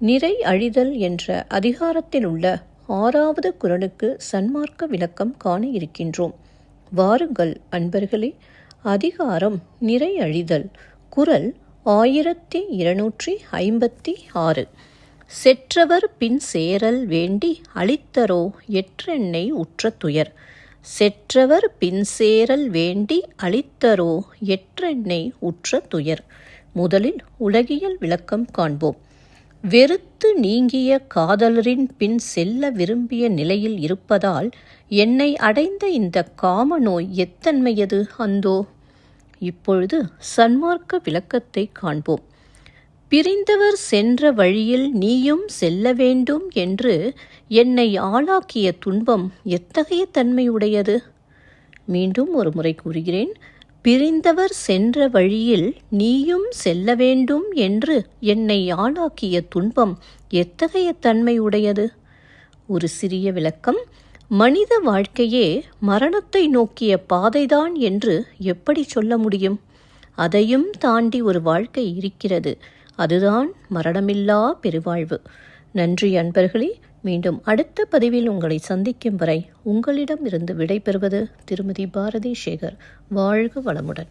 நிறை அழிதல் என்ற அதிகாரத்தில் உள்ள ஆறாவது குரலுக்கு சன்மார்க்க விளக்கம் காண இருக்கின்றோம். வாருங்கள் அன்பர்களே அதிகாரம் நிறை அழிதல் குரல் ஆயிரத்தி இருநூற்றி ஐம்பத்தி ஆறு. செற்றவர் பின் சேரல் வேண்டி அழித்தரோ எற்றெண்ணை உற்ற துயர். செற்றவர் பின் சேரல் வேண்டி அழித்தரோ எற்றெண்ணை உற்ற துயர். முதலில் உலகியல் விளக்கம் காண்போம். வெறுத்து நீங்கிய காதலரின் பின் செல்ல விரும்பிய நிலையில் இருப்பதால் என்னை அடைந்த இந்த காம நோய் எத்தன்மையது அந்தோ? இப்பொழுது சன்மார்க்க விளக்கத்தை காண்போம். பிரிந்தவர் சென்ற வழியில் நீயும் செல்ல வேண்டும் என்று என்னை ஆளாக்கிய துன்பம் எத்தகைய தன்மையுடையது? மீண்டும் ஒரு முறை கூறுகிறேன். பிரிந்தவர் சென்ற வழியில் நீயும் செல்ல வேண்டும் என்று என்னை ஆளாக்கிய துன்பம் எத்தகைய தன்மை உடையது ஒரு சிறிய விளக்கம். மனித வாழ்க்கையே மரணத்தை நோக்கிய பாதைதான் என்று எப்படி சொல்ல முடியும்? அதையும் தாண்டி ஒரு வாழ்க்கை இருக்கிறது. அதுதான் மரணமில்லா பெருவாழ்வு. நன்றி அன்பர்களே. மீண்டும் அடுத்த பதிவில் உங்களை சந்திக்கும் வரை உங்களிடம் இருந்து விடைபெறுவது திருமதி பாரதி சேகர். வாழ்க வளமுடன்.